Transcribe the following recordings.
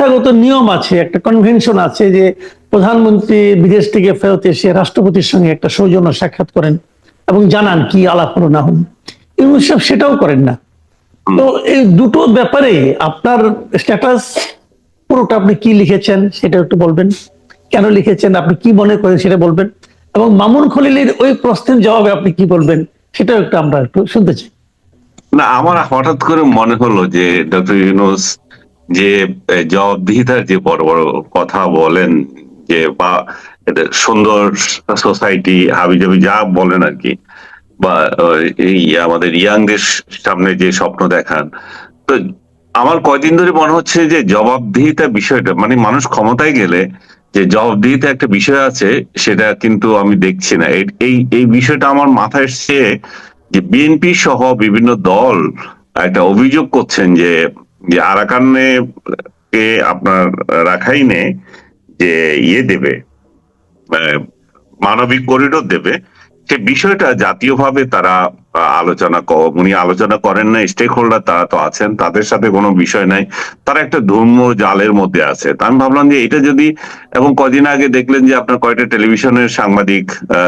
প্রথাগত নিয়ম আছে একটা কনভেনশন আছে যে প্রধানমন্ত্রী বিদেশ থেকে ফেরত এসে রাষ্ট্রপতির সঙ্গে একটা সৌজন্য সাক্ষাৎ করেন এবং জানান কি আলাপ হলো না হলো ইউনুস সাহেব সেটাও করেন না। তো এই দুটো ব্যাপারে আপনার স্ট্যাটাস পুরোটা আপনি কি লিখেছেন সেটা একটু বলবেন। কেন লিখেছেন আপনি কি মনে করেন সেটা বলবেন। এবং মামুন খলিলের ওই প্রশ্নের জবাবে আপনি কি বলবেন সেটাও একটু আমরা একটু শুনতে চাই। না আমার হঠাৎ করে মনে হলো যে ডক্টর ইউনুস যে জবাবদিহিতার যে বড় বড় কথা বলেন, যে, বা সুন্দর সোসাইটি, হাবিজাবি যা বলেন আর কি, বা এই আমাদের ইয়াংদের সামনে যে স্বপ্ন দেখান। তো আমার কয়দিন ধরে মনে হচ্ছে যে, জবাবদিহিতা বিষয়টা মানে মানুষ ক্ষমতায় গেলে যে জবাবদিহিতা একটা বিষয় আছে, সেটা কিন্তু আমি দেখছি না। এই এই বিষয়টা আমার মাথায় এসছে যে, বিএনপি সহ বিভিন্ন দল একটা অভিযোগ করছেন যে যে আরাকানে কে আপনার রাখাইনে যে ইয়ে দেবে আহ, মানবিক করিডোর দেবে সে বিষয়টা জাতীয়ভাবে তারা আলোচনা উনি আলোচনা করেন না স্টেক হোল্ডার তারা তো আছেন তাদের সাথে কোনো বিষয় নাই তারা একটা ধর্ম জালের মধ্যে আছে। তা আমি ভাবলাম যে এটা যদি এবং কদিন আগে দেখলেন যে আপনার কয়টা টেলিভিশনের সাংবাদিক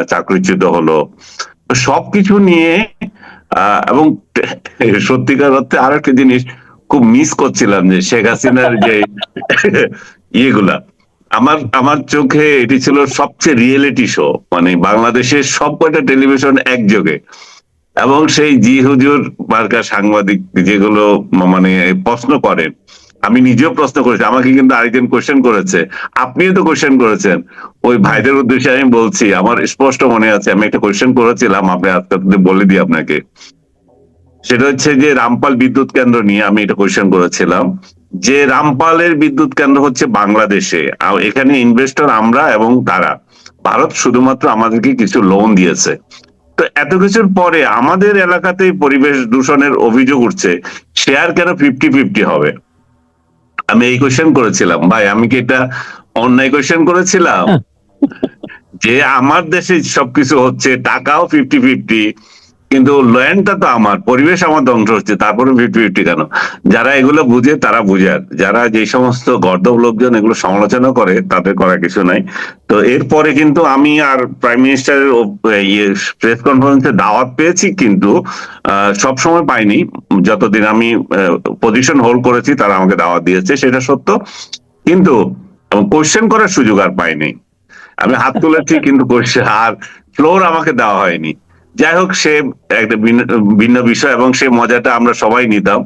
চাকরিচ্যুত হলো সবকিছু নিয়ে এবং সত্যিকার অর্থে আর একটা জিনিস খুব মিস করছিলাম যে শেখ হাসিনার যে ইয়েগুলা। আমার আমার চোখে এটি ছিল সবচেয়ে রিয়েলিটি শো মানে বাংলাদেশের সব কয়টা টেলিভিশন একযোগে। এবং সেই জি হুজুর মার্কা সাংবাদিক যেগুলো মানে প্রশ্ন করেন, আমি নিজেও প্রশ্ন করেছি, আমাকে কিন্তু আরেকজন কোশ্চেন করেছে, আপনিও তো কোশ্চেন করেছেন। ওই ভাইদের উদ্দেশ্যে আমি বলছি, আমার স্পষ্ট মনে আছে, আমি একটা কোশ্চেন করেছিলাম আপনি আজকে বলে দিই আপনাকে। সেটা হচ্ছে যে রামপাল বিদ্যুৎ কেন্দ্র নিয়ে আমি এটা কোয়েশন করেছিলাম। যে রামপালের বিদ্যুৎ কেন্দ্র হচ্ছে বাংলাদেশে। আর এখানে ইনভেস্টর আমরা এবং তারা। ভারত শুধুমাত্র আমাদেরকে কিছু লোন দিয়েছে। তো এত কিছুর পরে আমাদের এলাকাতে পরিবেশ দূষণের অভিযোগ উঠছে শেয়ার কেন ফিফটি ফিফটি হবে? আমি এই কোশ্চেন করেছিলাম। ভাই আমি কি এটা অন্যায় কোশ্চেন করেছিলাম? যে আমার দেশে সবকিছু হচ্ছে টাকাও ফিফটি ফিফটি কিন্তু ল্যান্ডটা তো আমার, পরিবেশ আমার ধ্বংস হচ্ছে, তারপরে ফিফটি ফিফটি কেন? যারা এগুলো বুঝে, তারা বুঝার যারা যে সমস্ত গর্দব লোকজন এগুলো সমালোচনা করে, তাদের করা কিছু নাই। তো এরপরে কিন্তু আমি আর প্রাইম মিনিস্টারের প্রেস কনফারেন্সে দাওয়াত পেয়েছি, কিন্তু সব সময় পাইনি। যতদিন আমি পজিশন হোল্ড করেছি, তারা আমাকে দাওয়াত দিয়েছে, সেটা সত্য। কিন্তু কোশ্চেন করার সুযোগ আর পাইনি। আমি হাত তুলেছি, কিন্তু কোশ্চেন আর ফ্লোর আমাকে দেওয়া হয়নি। যাই হোক, সে একটা ভিন্ন- বিষয় এবং সে মজাটা আমরা সবাই নিতাম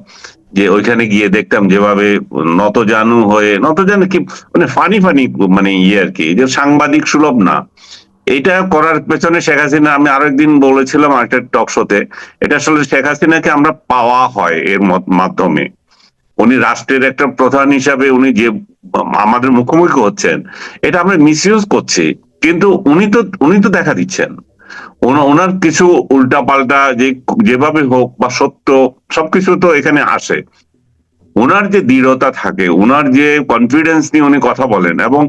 যে ওইখানে গিয়ে দেখতাম যেভাবে নত জানু হয়ে নত জানু কি মানে ফানি ফানি মানে ইয়ে আর কি, যে সাংবাদিক সুলভ না। এটা করার পেছনে শেখ হাসিনা, আমি আরেকদিন বলেছিলাম একটা টক শোতে এটা আসলে শেখ হাসিনাকে আমরা পাওয়া হয় এর মাধ্যমে। উনি রাষ্ট্রের একটা প্রধান হিসাবে উনি যে আমাদের মুখোমুখি হচ্ছেন, এটা আমরা মিসইউজ করছি। কিন্তু উনি তো উনি তো দেখা দিচ্ছেন। ওনার কিছু উল্টা পাল্টা যে যেভাবে হোক বা সত্য, সবকিছু তো এখানে আসে। ওনার যে দৃঢ়তা থাকে, ওনার যে কনফিডেন্স নিয়ে উনি কথা বলেন, এবং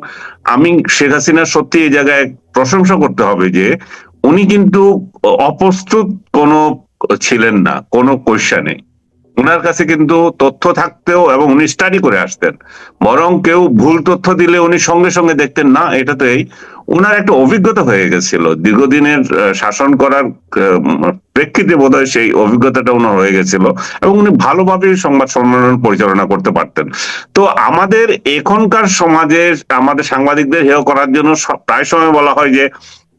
আমি শেখ হাসিনার সত্যি এই জায়গায় প্রশংসা করতে হবে যে, উনি কিন্তু অপ্রস্তুত কোনো ছিলেন না, কোনো কোয়েশ্চানে ওনার কাছে কিন্তু তথ্য থাকতেও এবং উনি স্টাডি করে আসতেন। বরং কেউ ভুল তথ্য দিলে উনি সঙ্গে সঙ্গে দেখতেন, না এটা তো এই ওনার একটা অভিজ্ঞতা হয়ে গেছিল। দীর্ঘদিনের শাসন করার প্রেক্ষিতে বোধহয় সেই অভিজ্ঞতাটা ওনার হয়ে গেছিল এবং উনি ভালোভাবে সংবাদ সম্মেলন পরিচালনা করতে পারতেন। তো আমাদের এখনকার সমাজে, আমাদের সাংবাদিকদের হেয় করার জন্য প্রায় সময় বলা হয় যে,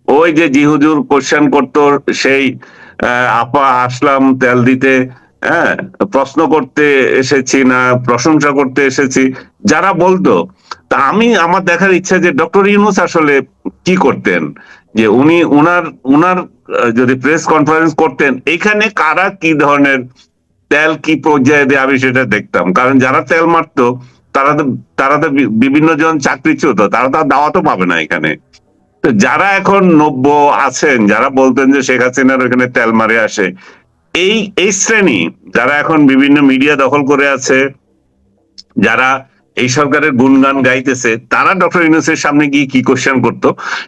ওই যে জিহুজুর কোশ্চেন করতো, সেই আপা আসলাম তেল দিতে হ্যাঁ প্রশ্ন করতে এসেছি না, প্রশংসা করতে এসেছি, যারা বলতো। তা আমি, আমার দেখার ইচ্ছা যে ডক্টর ইউনুস আসলে কি করতেন? যে উনি উনার উনার যদি প্রেস কনফারেন্স করতেন, এখানে কারা কি ধরনের তেল কি পর্যায়ে দেয় আমি সেটা দেখতাম। কারণ যারা তেল মারতো, তারা তো তারা তো বিভিন্ন জন চাকরিচ্যুত তারা তো আর দাওয়াতও পাবে না এখানে। তো যারা এখন নব্য আছেন, যারা বলতেন যে শেখ হাসিনার ওখানে তেল মারে আসে এই এই শ্রেণি যারা এখন বিভিন্ন মিডিয়া দখল করে আছে, যারা এই সরকারের গুণগান গাইতেছে, তারা ডক্টর ইউনুসের সামনে গিয়ে কি কোশ্চেন করত?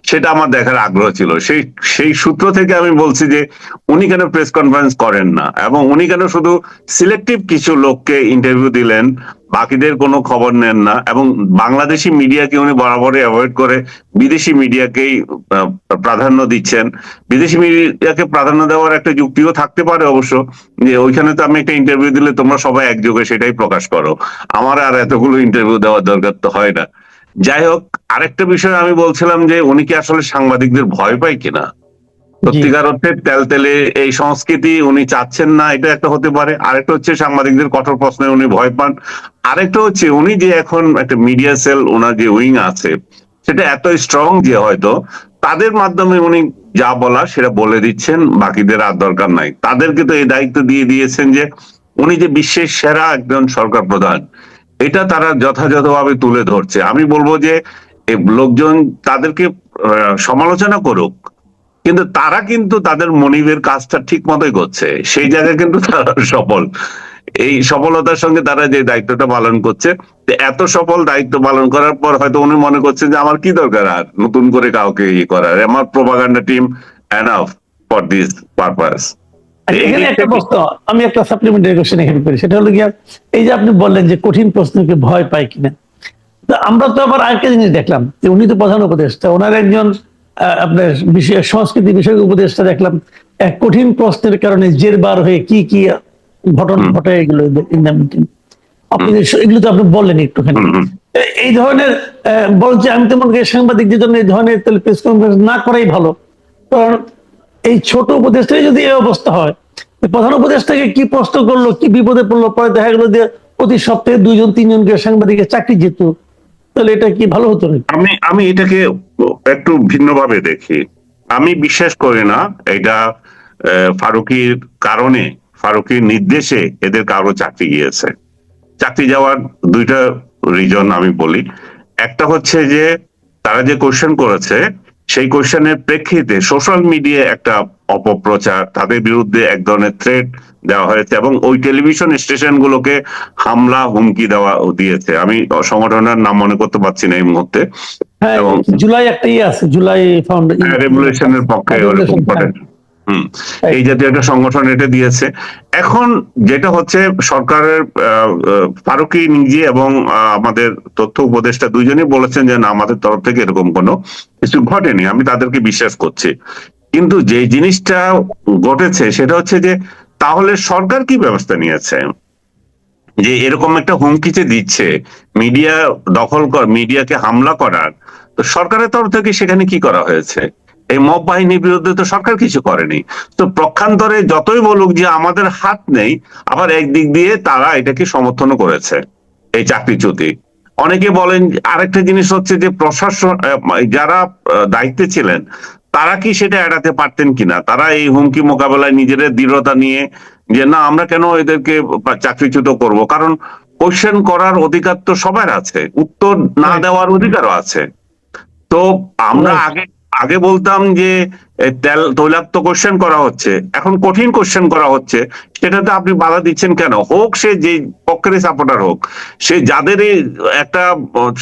সেটা আমার দেখার আগ্রহ ছিল। সেই সেই সূত্র থেকে আমি বলছি যে উনি কেন প্রেস কনফারেন্স করেন না? এবং উনি কেন শুধু সিলেক্টিভ কিছু লোককে ইন্টারভিউ দিলেন? বাকিদের কোনো খবর নেন না এবং বাংলাদেশি মিডিয়াকে উনি বরাবরই অ্যাভয়েড করে বিদেশি মিডিয়াকেই প্রাধান্য দিচ্ছেন। বিদেশি মিডিয়াকে প্রাধান্য দেওয়ার একটা যুক্তিও থাকতে পারে অবশ্য। যে ওইখানে তো আমি একটা ইন্টারভিউ দিলে তোমরা সবাই একযোগে সেটাই প্রকাশ করো। আমার আর এতগুলো ইন্টারভিউ দেওয়ার দরকার তো হয় না। যাই হোক, আরেকটা বিষয় আমি বলছিলাম যে উনি কি আসলে সাংবাদিকদের ভয় পায় কিনা? সত্যিকার অর্থে তেল তেলে এই সংস্কৃতি উনি চাচ্ছেন না, এটা একটা হতে পারে। আরেকটা হচ্ছে সাংবাদিকদের কঠোর প্রশ্নে উনি ভয় পান। আরেকটা হচ্ছে উনি যে এখন একটা মিডিয়া সেল ওনার যে উইং আছে, সেটা এত স্ট্রং যে হয়তো তাদের মাধ্যমে উনি যা বলা সেটা বলে দিচ্ছেন, বাকিদের আর দরকার নাই। তাদেরকে তো এই দায়িত্ব দিয়ে দিয়েছেন যে উনি যে বিশ্বের সেরা একজন সরকার প্রধান, এটা তারা যথাযথভাবে তুলে ধরছে। আমি বলব যে লোকজন তাদেরকে সমালোচনা করুক কিন্তু তারা কিন্তু তাদের মনিবের কাজটা ঠিক মতোই করছে। সেই জায়গায় কিন্তু তারা সফল। এই সফলতার সঙ্গে তারা যে দায়িত্বটা পালন করছে এত সফল দায়িত্ব পালন করার পর হয়তো উনি মনে করছেন যে আমার কি দরকার আর নতুন করে কাউকে ইয়ে করার? আমার propaganda team enough for this purpose এখানে একটা প্রশ্ন আমি একটা সাপ্লিমেন্টারি কোশ্চেন এখানে করি। সেটা হলো গিয়া এই যে আপনি বললেন যে কঠিন প্রশ্নকে ভয় পায় কিনা। তো আমরা তো আবার আরেকটা জিনিস দেখলাম যে উনি তো প্রধান উপদেষ্টা ওনার একজন আপনার বিষয় সংস্কৃতি বিষয়ক উপদেষ্টা দেখলাম এক কঠিন প্রশ্নের কারণে জের বার হয়ে কি কি ঘটনা ঘটে এগুলো। আপনি এগুলো তো আপনি বললেন একটুখানি। এই ধরনের বলছে আমি তো মনে করি সাংবাদিকদের জন্য এই ধরনের তাহলে প্রেস কনফারেন্স না করাই ভালো। কারণ এই ছোট উপদেশটাই যদি এই অবস্থা হয় প্রধান উপদেশটাকে কি প্রশ্ন করল কি বিপদে পড়ল পরে দেখা গেলো যে প্রতি সপ্তাহে দুইজন তিনজনকে সাংবাদিকের চাকরি যেত। তাহলে এটা কি ভালো হতো আমি আমি এটাকে একটু ভিন্নভাবে দেখি। আমি বিশ্বাস করি না এটা ফারুকির কারণে, ফারুকির নির্দেশে এদের কারও চাকরি গিয়েছে। চাকরি যাওয়ার দুইটা রিজন আমি বলি। একটা হচ্ছে যে, তারা যে কোয়েশ্চেন করেছে সেই কোশ্চেনের প্রেক্ষিতে সোশ্যাল মিডিয়া একটা অপপ্রচার তাদের বিরুদ্ধে এক ধরনের থ্রেট দেওয়া হয়েছে এবং ওই টেলিভিশন স্টেশনগুলোকে হামলা হুমকি দেওয়া দিয়েছে। আমি সংগঠনের নাম মনে করতে পারছি না এই মুহূর্তে। হ্যাঁ এবং- জুলাই একটা ইয়ে আছে জুলাই ফাউন্ডেশনের রেভলিউশনের পক্ষে এই জাতীয় একটা সংগঠন এটা দিয়েছে। এখন যেটা হচ্ছে, সরকারের ফারুকি নিজে এবং আমাদের তথ্য উপদেষ্টা দুইজনই বলেছেন যে, না, আমাদের তরফ থেকে এরকম কোনো কিছু ঘটেনি, আমি তাদেরকে বিশ্বাস করছি। কিন্তু যে জিনিসটা ঘটেছে, সেটা হচ্ছে যে, তাহলে সরকার কি ব্যবস্থা নিয়েছে? যে, এরকম একটা হুমকি যে দিচ্ছে, মিডিয়া দখল কর, মিডিয়াকে হামলা করার, তো সরকারের তরফ থেকে সেখানে কি করা হয়েছে? এই মব বাহিনীর বিরুদ্ধে তো সরকার কিছু করেনি। তো প্রক্ষান্তরে যতই বলুক যে আমাদের হাত নেই আবার একদিক দিয়ে তারা এটাকে সমর্থন করেছে এই চাকরিচ্যুতি অনেকে বলেন আরেকটা জিনিস হচ্ছে যে প্রশাসন যারা দায়িত্বে ছিলেন তারা কি সেটা এড়াতে পারতেন কিনা? তারা এই হুমকি মোকাবেলায় নিজেদের দৃঢ়তা নিয়ে যে না আমরা কেন এদেরকে চাকরিচ্যুত করব? কারণ কোশ্চেন করার অধিকার তো সবার আছে উত্তর না দেওয়ার অধিকারও আছে। তো আমরা আগে আগে বলতাম যে তেল তৈলাক্ত কোশ্চেন করা হচ্ছে। এখন কঠিন কোশ্চেন করা হচ্ছে। সেটাতে আপনি বাধা দিচ্ছেন কেন? হোক সে যে পক্ষের সাপোর্টার হোক সে যাদের একটা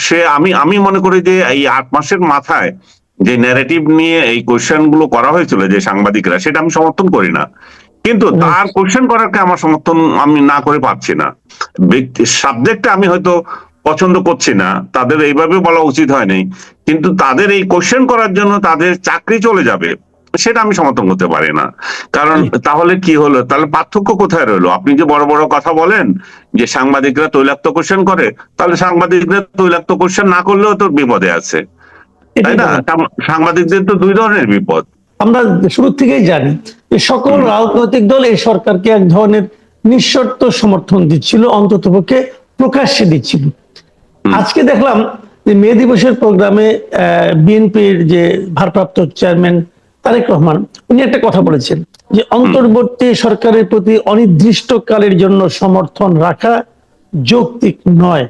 সে আমি আমি মনে করি যে এই আট মাসের মাথায় যে ন্যারেটিভ নিয়ে এই কোশ্চেনগুলো করা হয়েছিল যে সাংবাদিকরা সেটা আমি সমর্থন করি না। কিন্তু তার কোশ্চেন করাকে আমার সমর্থন আমি না করে পাচ্ছি না। সাবজেক্টটা আমি হয়তো পছন্দ করছি না তাদের এইভাবে বলা উচিত হয়নি কিন্তু তাদের এই কোশ্চেন করার জন্য তাদের চাকরি চলে যাবে সেটা আমি সমর্থন করতে পারি না। কারণ তাহলে কি হলো? তাহলে পার্থক্য কোথায় রইল? আপনি যে বড় বড় কথা বলেন যে সাংবাদিকরা তৈলাক্ত কোশ্চেন করে তাহলে সাংবাদিকরা তৈলাক্ত কোশ্চেন না করলেও তো বিপদে আছে। তাই না? সাংবাদিকদের তো দুই ধরনের বিপদ। আমরা শুরু থেকেই জানি যে সকল রাজনৈতিক দল এই সরকারকে এক ধরনের নিঃশর্ত সমর্থন দিচ্ছিল অন্ততপক্ষে প্রকাশ্যে দিচ্ছিল। আজকে দেখলাম যে মে দিবসের প্রোগ্রামে বিএনপির যে ভারপ্রাপ্ত চেয়ারম্যান তারেক রহমান উনি একটা কথা বলেছেন যে অন্তর্বর্তী সরকারের প্রতি অনির্দিষ্টকালের জন্য সমর্থন রাখা যৌক্তিক নয়।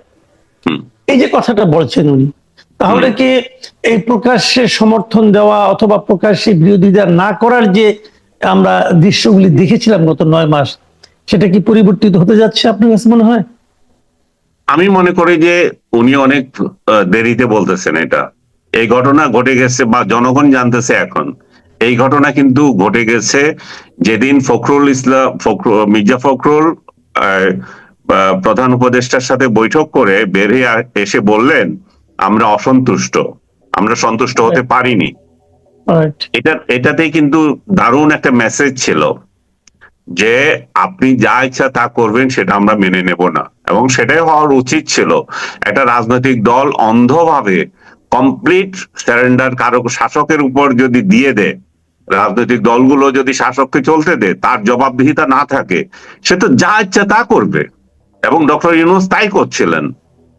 এই যে কথাটা বলছেন উনি তাহলে কি এই প্রকাশ্যে সমর্থন দেওয়া অথবা প্রকাশ্যে বিরোধিতা না করার যে আমরা দৃশ্যগুলি দেখেছিলাম গত নয় মাস সেটা কি পরিবর্তিত হতে যাচ্ছে আপনার কাছে মনে হয়? আমি মনে করি যে উনি অনেক দেরিতে বলতেছেন এটা। এই ঘটনা ঘটে গেছে বা জনগণ জানতেছে এখন। এই ঘটনা কিন্তু ঘটে গেছে যেদিন ফখরুল ইসলাম মির্জা ফখরুল প্রধান উপদেষ্টার সাথে বৈঠক করে বেরিয়ে এসে বললেন আমরা অসন্তুষ্ট। আমরা সন্তুষ্ট হতে পারিনি। এটা এটাতেই কিন্তু দারুণ একটা মেসেজ ছিল যে আপনি যা ইচ্ছা তা করবেন সেটা আমরা মেনে নেব না। এবং সেটাই হওয়ার উচিত ছিল। একটা রাজনৈতিক দল অন্ধভাবে কমপ্লিট স্যারেন্ডার কারও শাসকের উপর যদি দিয়ে দেয়, রাজনৈতিক দলগুলো যদি শাসককে চলতে দেয়, তার জবাবদিহিতা না থাকে, সে তো যা ইচ্ছে তা করবে। এবং ডক্টর ইউনুস তাই করছিলেন।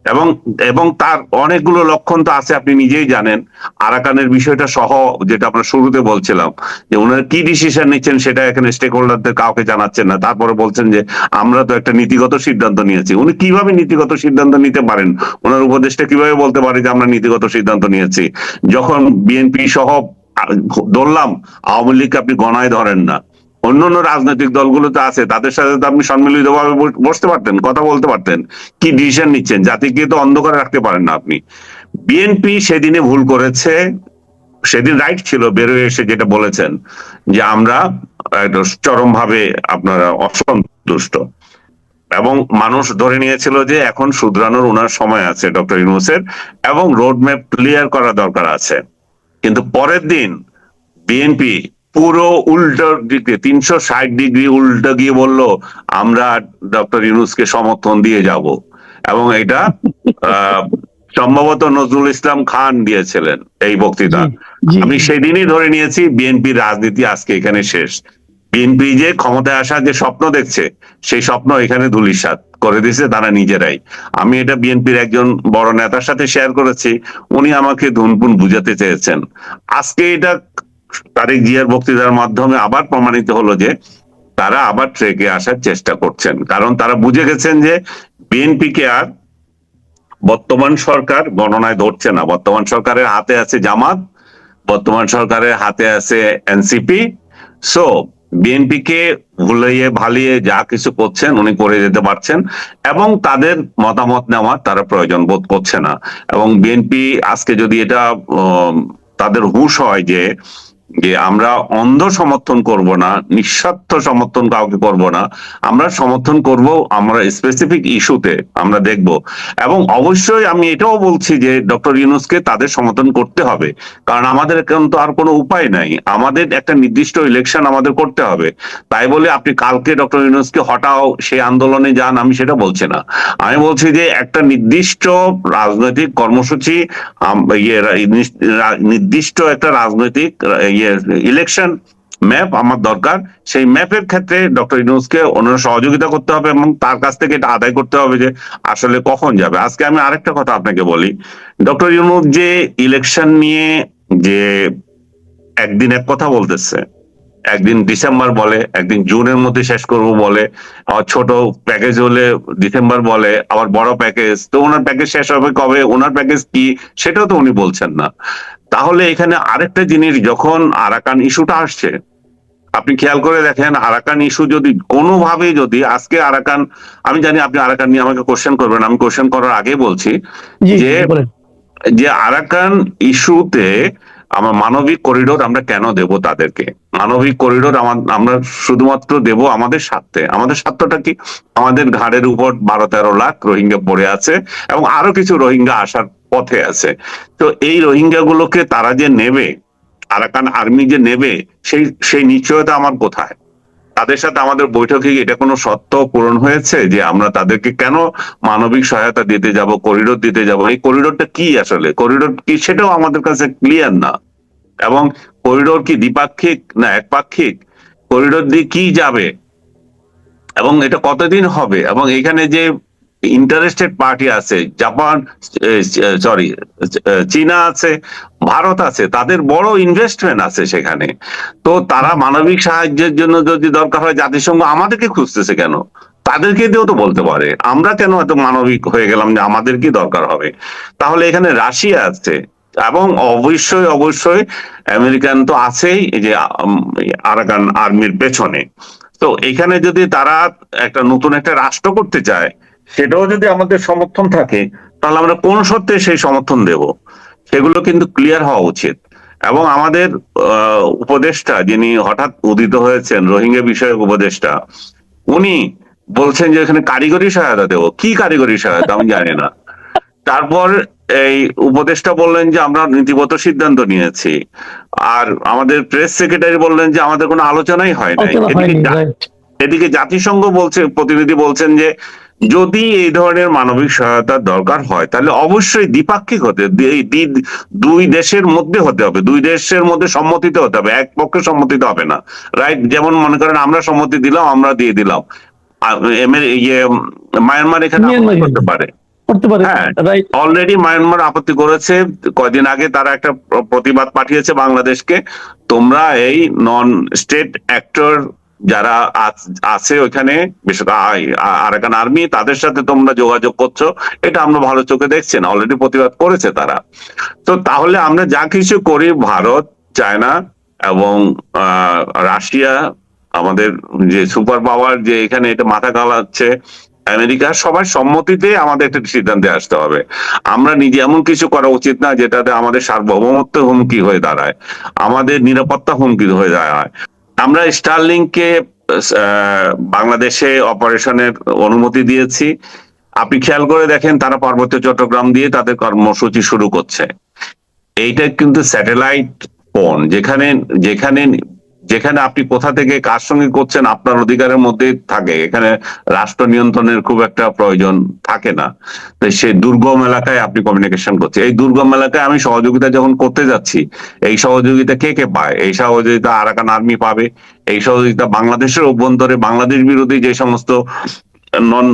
এবং এবং তার অনেকগুলো লক্ষণ তো আছে, আপনি নিজেই জানেন। আরাকানের বিষয়টা সহ যেটা আমরা শুরুতে বলছিলাম, যে ওনারা কি ডিসিশন নিচ্ছেন সেটা এখানে স্টেক হোল্ডারদের কাউকে জানাচ্ছেন না। তারপরে বলছেন যে, আমরা তো একটা নীতিগত সিদ্ধান্ত নিয়েছি। উনি কীভাবে নীতিগত সিদ্ধান্ত নিতে পারেন? ওনার উপদেশটা কীভাবে বলতে পারে যে, আমরা নীতিগত সিদ্ধান্ত নিয়েছি? যখন বিএনপি সহ ধরলাম, আওয়ামী লীগকে আপনি গণায় ধরেন না অন্য অন্য রাজনৈতিক দলগুলো তো আছে, তাদের সাথে তো আপনি সম্মিলিত ভাবে বসতে পারতেন, কথা বলতে পারতেন। কি ডিসিশন নিচ্ছেন? জাতিকে তো অন্ধকারে রাখতে পারেন না আপনি। বিএনপি সেদিনে ভুল করেছে, সেদিন রাইট ছিল, বেরোয় এসে যেটা বলেছেন, যে আমরা চরম ভাবে আপনারা অসন্তুষ্ট। এবং মানুষ ধরে নিয়েছিল যে এখন শুধরানোর ওনার সময় আছে, ডক্টর ইউনুসের, এবং রোড ম্যাপ ক্লিয়ার করা দরকার আছে। কিন্তু পরের দিন বিএনপি পুরো উল্টো দিকে তিনশো ষাট ডিগ্রি উল্টো গিয়ে বলল আমরা ডক্টর ইউনুসকে সমর্থন দিয়ে যাব। এবং এটা সম্ভবত নজরুল ইসলাম খান দিয়েছিলেন এই বক্তৃতা। আমি সেদিনই ধরে নিয়েছি বিএনপির রাজনীতি আজকে এখানে শেষ। বিএনপি যে ক্ষমতায় আসার যে স্বপ্ন দেখছে সেই স্বপ্ন এখানে ধুলিসাৎ করে দিয়েছে তারা নিজেরাই। আমি এটা বিএনপির একজন বড় নেতার সাথে শেয়ার করেছি উনি আমাকে ধুনপুন বুঝাতে চেয়েছেন। আজকে এটা তারেক জিয়ার বক্তৃতার মাধ্যমে আবার প্রমাণিত হলো যে তারা আবার ট্রেকে আসার চেষ্টা করছেন। কারণ তারা বুঝে গেছেন যে বিএনপি কে আর বর্তমান সরকার গণনায় ধরছে না। বর্তমান সরকারের হাতে আছে জামাত, বর্তমান সরকারের হাতে আছে এনসিপি। সো বিএনপি কে ভুলিয়ে ভালিয়ে যা কিছু করছেন উনি করে যেতে পারছেন এবং তাদের মতামত নেওয়ার তারা প্রয়োজন বোধ করছে না। এবং বিএনপি আজকে যদি এটা তাদের হুশ হয় যে যে আমরা অন্ধ সমর্থন করব না, নিঃস্বার্থ সমর্থন কাউকে করব না, আমরা সমর্থন করব আমরা স্পেসিফিক ইস্যুতে আমরা দেখব। এবং অবশ্যই আমি এটাও বলছি যে ডক্টর ইউনুসকে তাদের সমর্থন করতে হবে। কারণ আমাদের এখন তো আর কোনো উপায় নাই। আমাদের একটা নির্দিষ্ট ইলেকশন আমাদের করতে হবে। তাই বলে আপনি কালকে ডক্টর ইউনুসকে হটাও সেই আন্দোলনে যান, আমি সেটা বলছি না। আমি বলছি যে একটা নির্দিষ্ট রাজনৈতিক কর্মসূচি ইয়ে নির্দিষ্ট একটা রাজনৈতিক রা- ইলেকশন ম্যাপ আমার দরকার। সেই ম্যাপের ক্ষেত্রে ডক্টর ইউনুসকে অন্য সহযোগিতা করতে হবে এবং তার কাছ থেকে এটা আদায় করতে হবে যে আসলে কখন যাবে। আজকে আমি আরেকটা কথা আপনাকে বলি। ডক্টর ইউনুস যে ইলেকশন নিয়ে যে একদিন এক কথা বলতেছে, একদিন ডিসেম্বর বলে, একদিন জুনের মধ্যে শেষ করব বলে, আবার ছোট প্যাকেজ হলে ডিসেম্বর বলে, আবার বড় প্যাকেজ তো ওনার প্যাকেজ শেষ হবে কবে, ওনার প্যাকেজ কি, সেটাও তো উনি বলছেন না। তাহলে এখানে আরেকটা জিনিস যখন আরাকান ইস্যুটা আসছে আপনি খেয়াল করে দেখেন আরাকান ইস্যু যদি কোনোভাবে যদি আজকে আরাকান আমি জানি আপনি আরাকান নিয়ে আমাকে কোশ্চেন করবেন আমি কোশ্চেন করার আগে বলছি যে- যে আরাকান ইস্যুতে আমার মানবিক করিডোর আমরা কেন দেব তাদেরকে? মানবিক করিডোর আমরা শুধুমাত্র দেব আমাদের স্বার্থে। আমাদের স্বার্থটা কি? আমাদের ঘাড়ের উপর বারো তেরো লাখ রোহিঙ্গা পড়ে আছে এবং আরও কিছু রোহিঙ্গা আসার পথে আছে। তো এই রোহিঙ্গা গুলোকে তারা যে নেবে আরাকান আর্মি যে নেবে, সেই সেই নিশ্চয়তা আমার কোথায়? তাদের সাথে আমাদের বৈঠকে এটা কোনো সত্য পূরণ হয়েছে যে আমরা তাদেরকে কেন মানবিক সহায়তা দিতে যাব করিডোর দিতে যাব? এই করিডোরটা কি আসলে? করিডোর কি সেটাও আমাদের কাছে ক্লিয়ার না। এবং করিডোর কি দ্বিপাক্ষিক না একপাক্ষিক? করিডোর দিয়ে কি যাবে? এবং এটা কতদিন হবে? এবং এখানে যে ইন্টারেস্টেড পার্টি আছে জাপান সরি চীনা আছে, ভারত আছে, তাদের বড় ইনভেস্টমেন্ট আছে সেখানে। তো তারা মানবিক সাহায্যের জন্য যদি দরকার হয় জাতিসংঘ আমাদেরকে খুঁজতেছে কেন? তাদেরকে দিয়েও তো বলতে পারে। আমরা কেন এত মানবিক হয়ে গেলাম যে আমাদের কি দরকার হবে? তাহলে এখানে রাশিয়া আছে এবং অবশ্যই অবশ্যই আমেরিকান তো আছেই যে আরাকান আর্মির পেছনে। তো এখানে যদি তারা একটা নতুন একটা রাষ্ট্র করতে চায় সেটাও যদি আমাদের সমর্থন থাকে তাহলে আমরা কোন সত্ত্বে সেই সমর্থন দেব? সেগুলো কিন্তু ক্লিয়ার হওয়া উচিত। এবং আমাদের উপদেষ্টা যিনি হঠাৎ উদিত হয়েছেন রোহিঙ্গা বিষয়ক উপদেষ্টা উনি বলছেন যে এখানে কারিগরি সহায়তা দেবো। কি কারিগরি সহায়তা? আমি জানি না। তারপর এই উপদেষ্টা বললেন যে আমরা নীতিগত সিদ্ধান্ত নিয়েছি। আর আমাদের প্রেস সেক্রেটারি বললেন যে আমাদের কোনো আলোচনাই হয় নাই এদিকে? এদিকে জাতিসংঘ বলছে প্রতিনিধি বলছেন যে যদি এই ধরনের মানবিক সহায়তার দরকার হয় তাহলে অবশ্যই দ্বিপাক্ষিক হতে দুই দেশের মধ্যে হতে হবে। দুই দেশের মধ্যে সম্মতিতে হতে হবে। এক পক্ষে সম্মতিতে হবে না। রাইট যেমন মনে করেন আমরা সম্মতি দিলাম আমরা দিয়ে দিলাম। ইয়ে মায়ানমার এখানে মিয়ানমার করতে পারে। হ্যাঁ। অলরেডি মায়ানমার আপত্তি করেছে। কয়দিন আগে তারা একটা প্রতিবাদ পাঠিয়েছে বাংলাদেশকে। তোমরা এই নন স্টেট অ্যাক্টর যারা আছে ওইখানে, বিশেষ আরাকান আর্মি, তাদের সাথে তোমরা যোগাযোগ করছ, এটা আমরা ভালো চোখে দেখছি না অলরেডি প্রতিবাদ করেছে তারা। তো তাহলে আমরা যা কিছু করি, ভারত, চায়না এবং রাশিয়া, আমাদের যে সুপার পাওয়ার যে এখানে এটা মাথা গালাচ্ছে আমেরিকা, সবার সম্মতিতে আমাদের একটা সিদ্ধান্তে আসতে হবে। আমরা নিজে এমন কিছু করা উচিত না, যেটাতে আমাদের সার্বভৌমত্ব হুমকি হয়ে দাঁড়ায়, আমাদের নিরাপত্তা হুমকি হয়ে দাঁড়ায়। আমরা স্টারলিংকে বাংলাদেশে অপারেশনের অনুমতি দিয়েছি। আপনি খেয়াল করে দেখেন, তারা পার্বত্য চট্টগ্রাম দিয়ে তাদের কর্মসূচি শুরু করছে। এইটা কিন্তু স্যাটেলাইট ফোন যেখানে যেখানে যেখানে আপনি কোথা থেকে কার সঙ্গে করছেন আপনার অধিকারের মধ্যে থাকে। এখানে রাষ্ট্র নিয়ন্ত্রণের খুব একটা প্রয়োজন থাকে না। তো সেই দুর্গম এলাকায় আপনি কমিউনিকেশন করছেন। এই দুর্গম এলাকায় আমি সহযোগিতা যখন করতে যাচ্ছি, এই সহযোগিতা কে কে পায়? এই সহযোগিতা আরাকান আর্মি পাবে। এই সহযোগিতা বাংলাদেশের অভ্যন্তরে বাংলাদেশ বিরোধী যে সমস্ত নন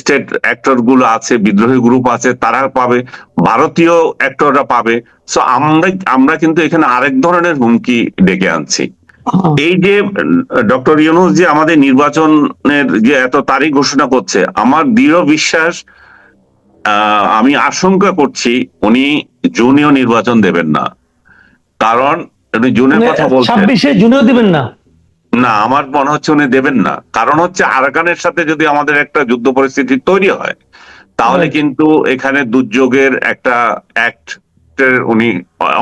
স্টেট অ্যাক্টরগুলো আছে, বিদ্রোহী গ্রুপ আছে, তারা পাবে। ভারতীয় অ্যাক্টররা পাবে। সো আমরা আমরা কিন্তু এখানে আরেক ধরনের হুমকি ডেকে আনছি। এই যে ডক্টর ইউনুস যে আমাদের নির্বাচনের যে এত তারিখ ঘোষণা করছে আমার দৃঢ় বিশ্বাস আমি আশঙ্কা করছি উনি জুনেও নির্বাচন দেবেন না। কারণ উনি জুনের মানে কথা বলছেন। ছাব্বিশে জুনেও দিবেন না? না আমার মনে হচ্ছে উনি দেবেন না। কারণ হচ্ছে আরাকানের সাথে যদি আমাদের একটা যুদ্ধ পরিস্থিতি তৈরি হয় তাহলে কিন্তু এখানে দুর্যোগের একটা অ্যাক্ট উনি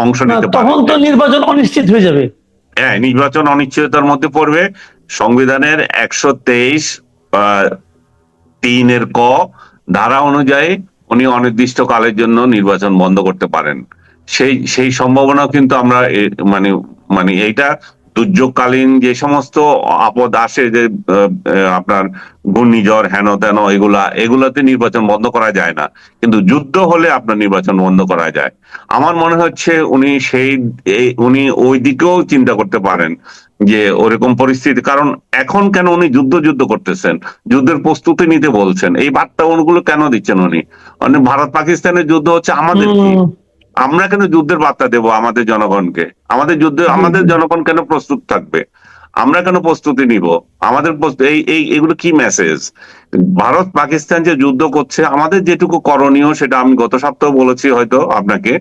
অংশ নিতে তখন তো নির্বাচন অনিশ্চিত হয়ে যাবে। হ্যাঁ নির্বাচন অনিশ্চয়তার মধ্যে পড়বে। সংবিধানের একশো তেইশ তিনের ক ধারা অনুযায়ী উনি অনির্দিষ্ট কালের জন্য নির্বাচন বন্ধ করতে পারেন। সেই সেই সম্ভাবনাও কিন্তু আমরা মানে মানে এইটা দুর্যোগকালীন যে সমস্ত আপদ আসে যে আপনার ঘূর্ণিঝড়, হেন তেন, এগুলা, এগুলাতে নির্বাচন বন্ধ করা যায় না। কিন্তু যুদ্ধ হলে আপনার নির্বাচন বন্ধ করা যায়। আমার মনে হচ্ছে উনি সেই উনি ওই দিকেও চিন্তা করতে পারেন যে ওরকম পরিস্থিতি, কারণ এখন কেন উনি যুদ্ধ যুদ্ধ করতেছেন? যুদ্ধের প্রস্তুতি নিতে বলছেন। এই বার্তা ওগুলো কেন দিচ্ছেন উনি? মানে ভারত পাকিস্তানের যুদ্ধ হচ্ছে আমাদের আমরা কেন যুদ্ধের বার্তা দেব আমাদের জনগণকে? আমাদের যুদ্ধে আমাদের জনগণ কেন প্রস্তুত থাকবে? আমরা কেন প্রস্তুতি নিব? আমাদের এই এই এগুলো কি মেসেজ ভারত পাকিস্তান যে যুদ্ধ করছে আমাদের যেটুকু করণীয় সেটা আমি গত সপ্তাহ বলেছি হয়তো আপনাকে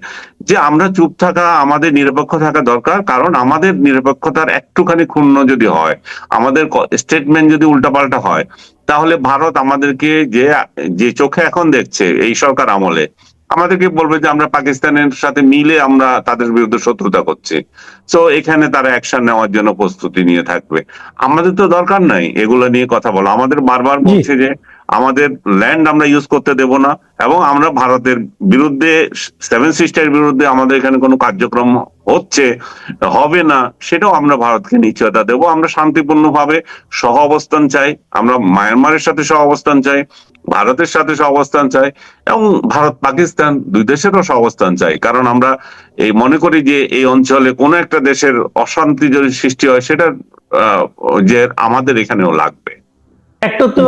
যে আমরা চুপ থাকা আমাদের নিরপেক্ষ থাকা দরকার কারণ আমাদের নিরপেক্ষতার একটুখানি ক্ষুণ্ণ যদি হয় আমাদের স্টেটমেন্ট যদি উল্টাপাল্টা হয় তাহলে ভারত আমাদেরকে যে যে চোখে এখন দেখছে এই সরকার আমলে আমাদেরকে বলবে যে আমরা পাকিস্তানের সাথে মিলে আমরা তাদের বিরুদ্ধে শত্রুতা করছি। তো এখানে তারা অ্যাকশন নেওয়ার জন্য প্রস্তুতি নিয়ে থাকবে। আমাদের তো দরকার নাই এগুলো নিয়ে কথা বলা। আমাদের বারবার বলছে যে আমাদের ল্যান্ড আমরা ইউজ করতে দেব না এবং আমরা ভারতের বিরুদ্ধে সেভেন সিস্টার বিরুদ্ধে আমাদের এখানে কোনো কার্যক্রম হচ্ছে, হবে না, সেটাও আমরা ভারতকে নিশ্চয়তা দেব। আমরা শান্তিপূর্ণভাবে সহ অবস্থান চাই, আমরা মায়ানমারের সাথে সহ অবস্থান চাই, ভারতের সাথে সহ অবস্থান চাই, এবং ভারত পাকিস্তান দুই দেশেরও সহ অবস্থান চাই। কারণ আমরা এই মনে করি যে এই অঞ্চলে কোনো একটা দেশের অশান্তি যদি সৃষ্টি হয় সেটা যে আমাদের এখানেও লাগবে। একটা তো